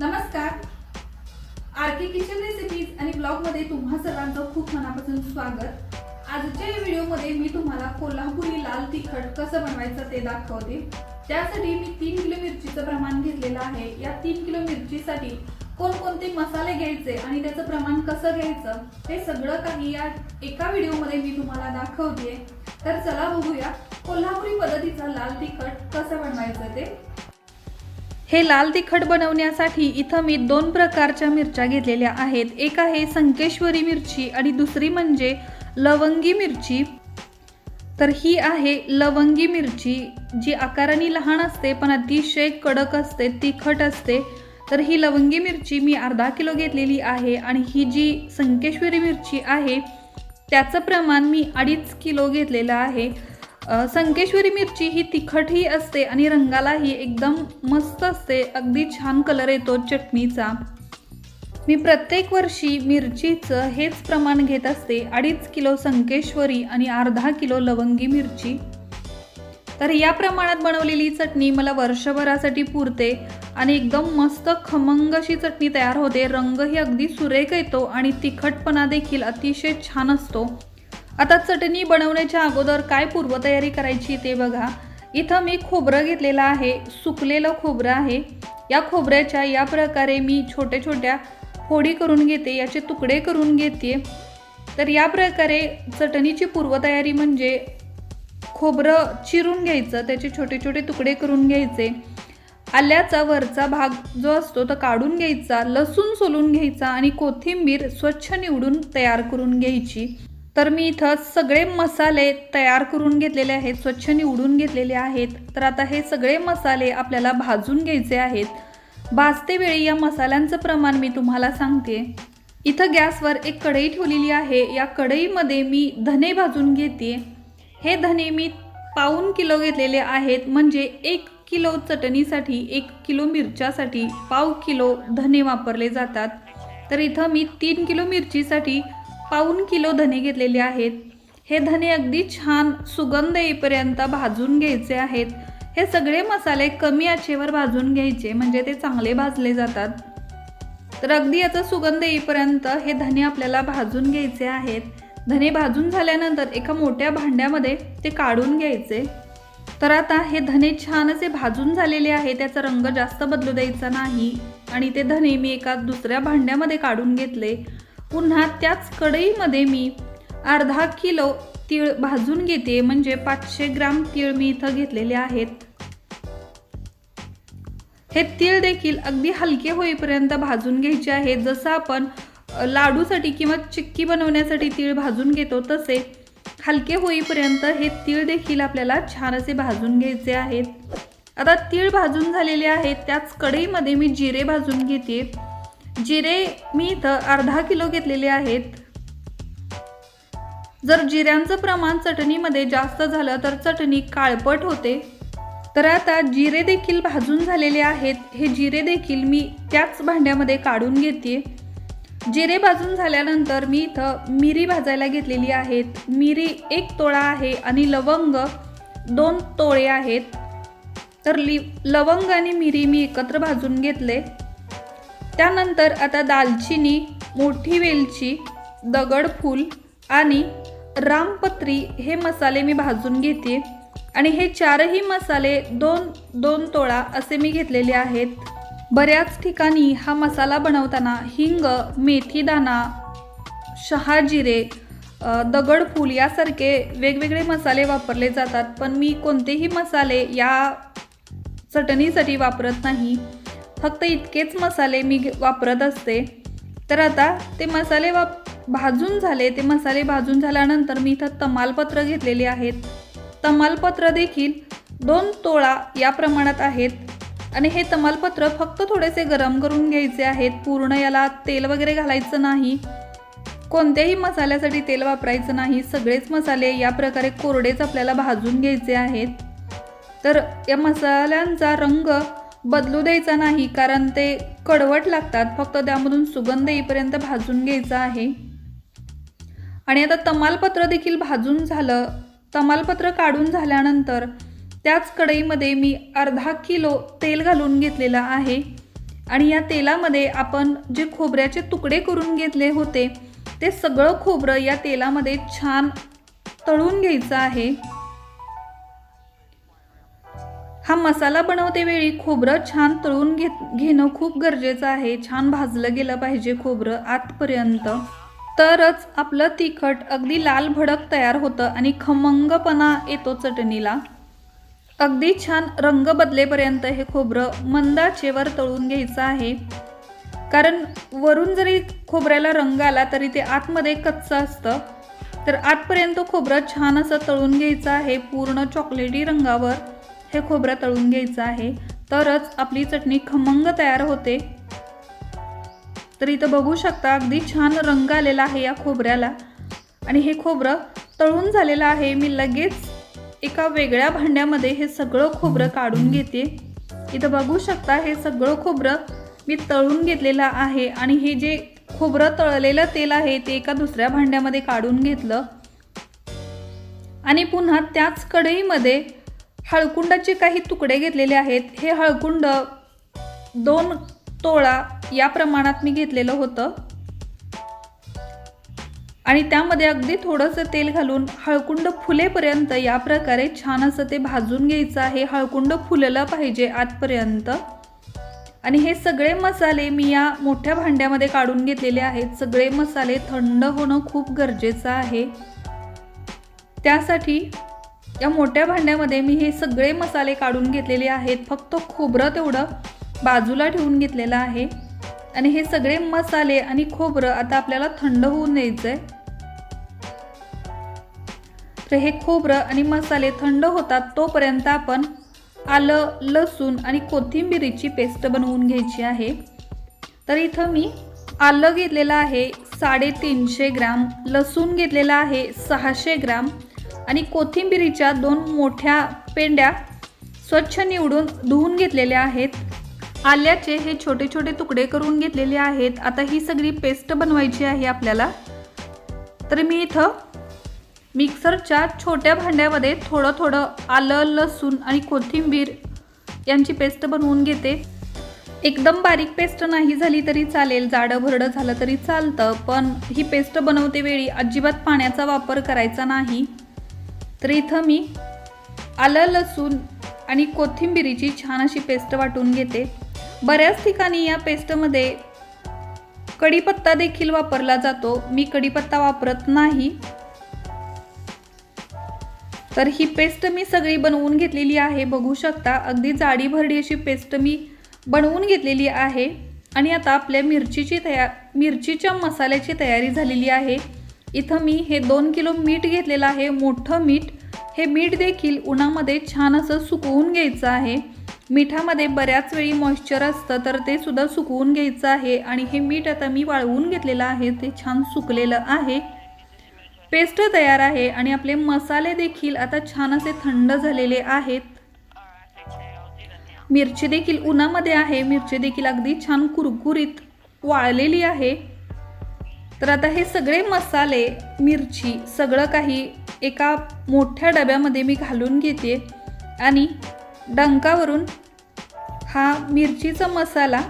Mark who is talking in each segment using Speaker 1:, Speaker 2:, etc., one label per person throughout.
Speaker 1: नमस्कार. आर के kitchen recipes आणि ब्लॉगमध्ये तुम्हा सर्वांचं खूप मनापासून स्वागत. आजच्या या व्हिडिओमध्ये मी तुम्हाला कोल्हापुरी लाल तिखट कसं बनवायचं ते दाखवते. त्यासाठी मी तीन किलो मिरचीचं प्रमाण घेतलेलं आहे. या तीन किलो मिरचीसाठी कोणकोणते मसाले घ्यायचे आणि त्याचं प्रमाण कसं घ्यायचं हे सगळं काही या एका व्हिडिओमध्ये मी तुम्हाला दाखवते. तर चला बघूया कोल्हापुरी पद्धतीचा लाल तिखट कसं बनवायचं ते. हे लाल तिखट बनवण्यासाठी इथं मी दोन प्रकारच्या मिरच्या घेतलेल्या आहेत. एक आहे संकेश्वरी मिरची आणि दुसरी म्हणजे लवंगी मिरची. तर ही आहे लवंगी मिरची जी आकाराने लहान असते पण अतिशय कडक असते तिखट असते. तर ही लवंगी मिरची मी अर्धा किलो घेतलेली आहे आणि ही जी संकेश्वरी मिरची आहे त्याचं प्रमाण मी अडीच किलो घेतलेलं आहे. संकेश्वरी मिरची ही तिखटही असते आणि रंगालाही एकदम मस्त असते. अगदी छान कलर येतो चटणीचा. मी प्रत्येक वर्षी मिरचीचं हेच प्रमाण घेत असते. अडीच किलो संकेश्वरी आणि अर्धा किलो लवंगी मिरची. तर या प्रमाणात बनवलेली चटणी मला वर्षभरासाठी पुरते आणि एकदम मस्त खमंग अशी चटणी तयार होते. रंगही अगदी सुरेख येतो आणि तिखटपणा देखील अतिशय छान असतो. आता चटणी बनवण्याच्या अगोदर काय पूर्वतयारी करायची ते बघा. इथं मी खोबरं घेतलेलं आहे सुकलेलं खोबरं आहे. या खोबऱ्याच्या या प्रकारे मी छोट्या छोट्या फोडी करून घेते याचे तुकडे करून घेते. तर या प्रकारे चटणीची पूर्वतयारी म्हणजे खोबरं चिरून घ्यायचं त्याचे छोटे छोटे तुकडे करून घ्यायचे. आल्याचा वरचा भाग जो असतो तो काढून घ्यायचा लसूण सोलून घ्यायचा आणि कोथिंबीर स्वच्छ निवडून तयार करून घ्यायची. तर मी इथं सगळे मसाले तयार करून घेतलेले आहेत स्वच्छ निवडून घेतलेले आहेत. तर आता हे सगळे मसाले आपल्याला भाजून घ्यायचे आहेत. भाजते वेळी या मसाल्यांचं प्रमाण मी तुम्हाला सांगते. इथं गॅसवर एक कढई ठेवलेली आहे. या कढईमध्ये मी धने भाजून घेते. हे धने मी पाऊन किलो घेतलेले आहेत. म्हणजे एक किलो चटणीसाठी एक किलो मिरच्यासाठी पाव किलो धने वापरले जातात. तर इथं मी तीन किलो मिरचीसाठी पाऊन किलो धने घेतलेले आहेत. हे धने अगदी छान सुगंध येईपर्यंत भाजून घ्यायचे आहेत. हे सगळे मसाले कमी आचेवर भाजून घ्यायचे म्हणजे ते चांगले भाजले जातात. तर अगदी याचा सुगंध येईपर्यंत हे धने आपल्याला भाजून घ्यायचे आहेत. धने भाजून झाल्यानंतर एका मोठ्या भांड्यामध्ये ते काढून घ्यायचे. तर आता हे धने छान असे भाजून झालेले आहे त्याचा रंग जास्त बदलू द्यायचा नाही. आणि ते धने मी एका दुसऱ्या भांड्यामध्ये काढून घेतले. पुन्हा त्याच कढईमध्ये मी अर्धा किलो तीळ भाजून घेते म्हणजे पाचशे ग्राम तीळ मी इथं घेतलेले आहेत. हे तीळ देखील अगदी हलके होईपर्यंत भाजून घ्यायचे आहेत जसं आपण लाडूसाठी किंवा चिक्की बनवण्यासाठी तीळ भाजून घेतो तसे हलके होईपर्यंत हे तीळ देखील आपल्याला छान असे भाजून घ्यायचे आहेत. आता तीळ भाजून झालेले आहेत त्याच कढईमध्ये मी जिरे भाजून घेते. जिरे मी इथं अर्धा किलो घेतलेले आहेत. जर जिऱ्यांचं प्रमाण चटणीमध्ये जास्त झालं तर चटणी काळपट होते. तर आता जिरे देखील भाजून झालेले आहेत. हे जिरे देखील मी त्याच भांड्यामध्ये काढून घेते. जिरे भाजून झाल्यानंतर मी इथं मिरी भाजायला घेतलेली आहेत. मिरी एक तोळा आहे आणि लवंग दोन तोळे आहेत. तर लि लवंग आणि मिरी मी एकत्र भाजून घेतले. त्यानंतर आता दालचिनी मोठी वेलची दगडफूल आणि रामपत्री हे मसाले मी भाजून घेते. आणि हे चारही मसाले दोन दोन तोळा असे मी घेतलेले आहेत. बऱ्याच ठिकाणी हा मसाला बनवताना हिंग मेथीदाणा शहाजिरे दगडफूल यासारखे वेगवेगळे मसाले वापरले जातात. पण मी कोणतेही मसाले या चटणीसाठी वापरत नाही. फक्त इतकेच मसाले मी घे- वापरत असते. तर आता ते मसाले वाप भाजून झाले. ते मसाले भाजून झाल्यानंतर मी इथं तमालपत्र घेतलेले आहेत. तमालपत्र देखील दोन तोळा या प्रमाणात आहेत. आणि हे तमालपत्र फक्त थोडेसे गरम करून घ्यायचे आहेत. पूर्ण याला तेल वगैरे घालायचं नाही. कोणत्याही मसाल्यासाठी तेल वापरायचं नाही. सगळेच मसाले या प्रकारे कोरडेच आपल्याला भाजून घ्यायचे आहेत. तर या मसाल्यांचा रंग बदलू द्यायचा नाही कारण ते कडवट लागतात. फक्त त्यामधून सुगंध येईपर्यंत भाजून घ्यायचा आहे. आणि आता तमालपत्र देखील भाजून झालं. तमालपत्र काढून झाल्यानंतर त्याच कढईमध्ये मी अर्धा किलो तेल घालून घेतलेलं आहे. आणि या तेलामध्ये आपण जे खोबऱ्याचे तुकडे करून घेतले होते ते सगळं खोबरं या तेलामध्ये छान तळून घ्यायचं आहे. हा मसाला बनवते वेळी खोबरं छान तळून घेत घेणं खूप गरजेचं आहे. छान भाजलं गेलं पाहिजे खोबरं आतपर्यंत. तरच आपलं तिखट अगदी लाल भडक तयार होतं आणि खमंगपणा येतो चटणीला. अगदी छान रंग बदलेपर्यंत हे खोबरं मंदाचेवर तळून घ्यायचं आहे. कारण वरून जरी खोबऱ्याला रंग आला तरी ते आतमध्ये कच्चं असतं. तर आतपर्यंत खोबरं छान असं तळून घ्यायचं आहे पूर्ण चॉकलेटी रंगावर. हे खोबरं तळून घ्यायचं आहे. तरच आपली चटणी खमंग तयार होते. तर इथं बघू शकता अगदी छान रंग आलेला आहे या खोबऱ्याला. आणि हे खोबरं तळून झालेलं आहे. मी लगेच एका वेगळ्या भांड्यामध्ये हे सगळं खोबरं काढून घेते. इथं बघू शकता हे सगळं खोबरं मी तळून घेतलेलं आहे. आणि हे जे खोबरं तळलेलं तेल आहे ते एका दुसऱ्या भांड्यामध्ये काढून घेतलं. आणि पुन्हा त्याच कढईमध्ये हळकुंडाचे काही तुकडे घेतलेले आहेत. हे हळकुंड दोन तोळा या प्रमाणात मी घेतलेलं होतं. आणि त्यामध्ये अगदी थोडंसं तेल घालून हळकुंड फुलेपर्यंत या प्रकारे छान असं ते भाजून घ्यायचं आहे. हळकुंड फुललं पाहिजे आतपर्यंत. आणि हे सगळे मसाले मी या मोठ्या भांड्यामध्ये काढून घेतलेले आहेत. सगळे मसाले थंड होणं खूप गरजेचं आहे. त्यासाठी या मोठ्या भांड्यामध्ये मी हे सगळे मसाले काढून घेतलेले आहेत. फक्त खोबरं तेवढं बाजूला ठेवून घेतलेलं आहे. आणि हे सगळे मसाले आणि खोबरं आता आपल्याला थंड होऊन द्यायचं आहे तर हे खोबरं आणि मसाले थंड होतात तोपर्यंत आपण आलं लसूण आणि कोथिंबिरीची पेस्ट बनवून घ्यायची आहे. तर इथं मी आलं घेतलेलं आहे साडेतीनशे ग्राम लसूण घेतलेला आहे सहाशे ग्राम आणि कोथिंबिरीच्या दोन मोठ्या पेंड्या स्वच्छ निवडून धुवून घेतलेल्या आहेत. आल्याचे हे छोटे छोटे तुकडे करून घेतलेले आहेत. आता ही सगळी पेस्ट बनवायची आहे आपल्याला. तर मी इथं मिक्सरच्या छोट्या भांड्यामध्ये थोडं थोडं आलं लसूण आणि कोथिंबीर यांची पेस्ट बनवून घेते. एकदम बारीक पेस्ट नाही झाली तरी चालेल. जाडं भरडं झालं तरी चालतं पण ही पेस्ट बनवते वेळी अजिबात पाण्याचा वापर करायचा नाही. तर इथं मी आलं लसूण आणि कोथिंबिरीची छान अशी पेस्ट वाटून घेते. बऱ्याच ठिकाणी या पेस्टमध्ये कढीपत्ता देखील वापरला जातो. मी कढीपत्ता वापरत नाही. तर ही पेस्ट मी सगळी बनवून घेतलेली आहे. बघू शकता अगदी जाडी भरडी अशी पेस्ट मी बनवून घेतलेली आहे. आणि आता आपल्या मिरचीची तया मिरचीच्या मसाल्याची तयारी झालेली आहे. इथं मी हे दोन किलो मीठ घेतलेलं आहे. मोठं मीठ हे मीठ देखील उन्हामध्ये छान असं सुकवून घ्यायचं आहे. मिठामध्ये बऱ्याच वेळी मॉइश्चर असतं तर ते सुद्धा सुकवून घ्यायचं आहे आणि हे मीठ आता मी वाळवून घेतलेलं आहे ते छान सुकलेलं आहे. पेस्ट तयार आहे आणि आपले मसाले देखील आता छान असे थंड झालेले आहेत. मिरची देखील उन्हामध्ये आहे मिरची देखील अगदी छान कुरकुरीत वाळलेली आहे. तर आता हे सगळे मसाले मिरची सगळं काही एका मोठ्या डब्यामध्ये मी घालून घेते आणि डंकावरून हा मिरचीचा मसाला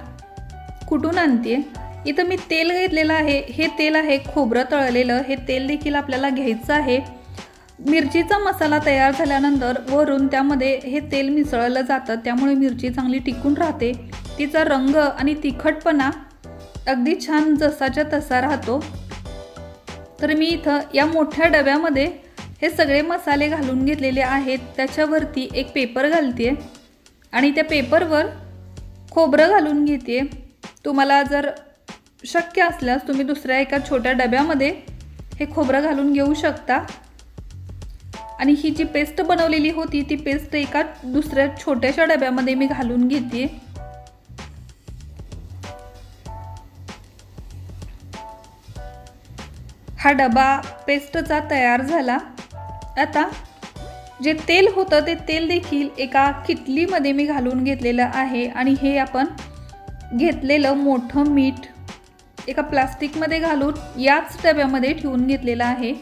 Speaker 1: कुटून आणते? इथं मी तेल घेतलेलं आहे. हे तेल आहे खोबरं तळलेलं. हे तेल देखील आपल्याला घ्यायचं आहे. मिरचीचा मसाला तयार झाल्यानंतर वरून त्यामध्ये हे तेल मिसळलं जातं. त्यामुळे मिरची चांगली टिकून राहते. तिचा रंग आणि तिखटपणा अगदी छान जसाच्या तसा राहतो. तर मी इथं या मोठ्या डब्यामध्ये हे सगळे मसाले घालून घेतलेले आहेत. त्याच्यावरती एक पेपर घालते आणि त्या पेपरवर खोबरं घालून घेते तुम्हाला जर शक्य असल्यास तुम्ही दुसऱ्या एका छोट्या डब्यामध्ये हे खोबरं घालून घेऊ शकता. आणि ही जी पेस्ट बनवलेली होती ती पेस्ट एका दुसऱ्या छोट्याशा डब्यामध्ये मी घालून घेते हा डबा पेस्टचा तयार झाला. आता जे तेल होतं ते तेल देखील एका किटलीमध्ये मी घालून घेतलेलं आहे आणि हे आपण घेतलेलं मोठं मीठ एका प्लास्टिकमध्ये घालून याच डब्यामध्ये ठेवून घेतलेला आहे.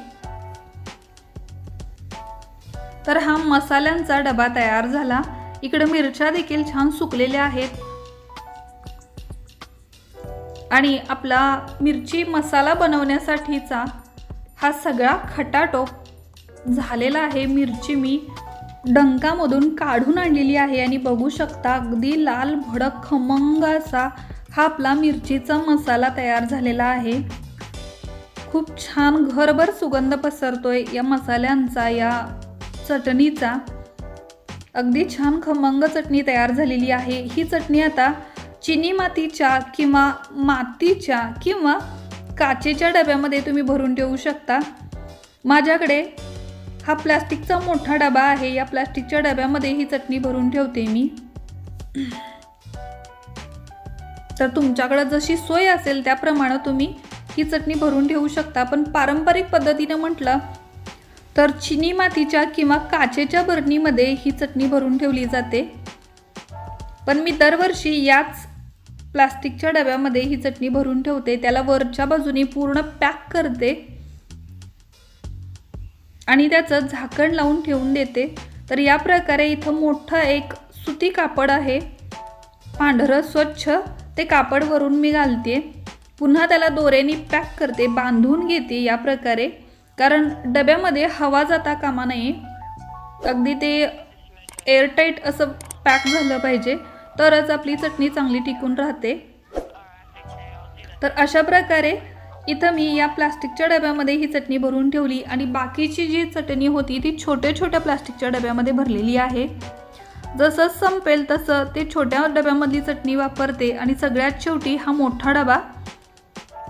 Speaker 1: तर हा मसाल्यांचा डबा तयार झाला. इकडं मिरच्या देखील छान सुकलेल्या आहेत. आणि आपला मिरची मसाला बनवण्यासाठीचा हा सगळा खटाटोप झालेला आहे. मिरची मी डंकामधून काढून आणलेली आहे आणि बघू शकता अगदी लाल भडक खमंग असा हा आपला मिरचीचा मसाला तयार झालेला आहे. खूप छान घरभर सुगंध पसरतोय या मसाल्यांचा या चटणीचा. अगदी छान खमंग चटणी तयार झालेली आहे. ही चटणी आता चिनी मातीच्या किंवा मातीच्या किंवा काचेच्या डब्यामध्ये तुम्ही भरून ठेवू शकता. माझ्याकडे हा प्लास्टिकचा मोठा डबा आहे. या प्लास्टिकच्या डब्यामध्ये ही चटणी भरून ठेवते मी. तर तुमच्याकडं जशी सोय असेल त्याप्रमाणे तुम्ही ही चटणी भरून ठेवू शकता. पण पारंपरिक पद्धतीनं म्हटलं तर चिनी मातीच्या किंवा काचेच्या बरणीमध्ये ही चटणी भरून ठेवली जाते. पण मी दरवर्षी याच प्लास्टिकच्या डब्यामध्ये ही चटणी भरून ठेवते. त्याला वरच्या बाजूने पूर्ण पॅक करते. आणि त्याचं झाकण लावून ठेवून देते. तर या प्रकारे इथं मोठं एक सुती कापड आहे. पांढरं स्वच्छ. ते कापड वरून मी घालते. पुन्हा त्याला दोऱ्याने पॅक करते बांधून घेते या प्रकारे. कारण डब्यामध्ये हवा जाता कामा नये. अगदी ते एअरटाईट असं पॅक झालं पाहिजे. तरच आपली चटणी चांगली टिकून राहते. तर अशा प्रकारे इथं मी या प्लास्टिकच्या डब्यामध्ये ही चटणी भरून ठेवली आणि बाकीची जी चटणी होती ती छोट्या छोट्या प्लास्टिकच्या डब्यामध्ये भरलेली आहे. जसं संपेल तसं ते छोट्या डब्यामधली चटणी वापरते आणि सगळ्यात शेवटी हा मोठा डबा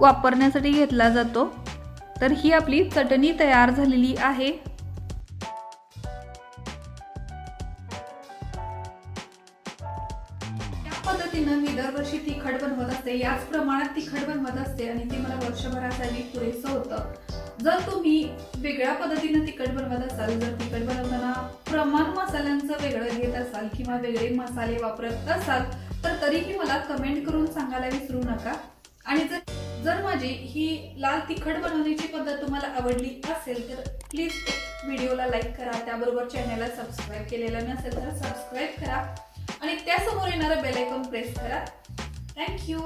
Speaker 1: वापरण्यासाठी घेतला जातो. तर ही आपली चटणी तयार झालेली आहे. त्या मी दरवर्षी तिखट बनवत असते. याच प्रमाणात तिखट बनवत असते आणि ते मला वर्षभरासाठी पुरेसं होतं. जर तुम्ही वेगळ्या पद्धतीनं तिखट बनवत असाल जर तिखट बनवताना प्रमाण मसाल्यांचं वेगळं घेत असाल किंवा वेगळे मसाले वापरत असाल तर तरीही मला कमेंट करून सांगायला विसरू नका. आणि जर जर माझी ही लाल तिखट बनवण्याची पद्धत तुम्हाला आवडली असेल तर प्लीज व्हिडिओला लाईक करा. त्याबरोबर चॅनलला सबस्क्राईब केलेलं नसेल तर सबस्क्राईब करा. आणि त्यासमोर येणारं बेलायकॉन प्रेस करा. थँक्यू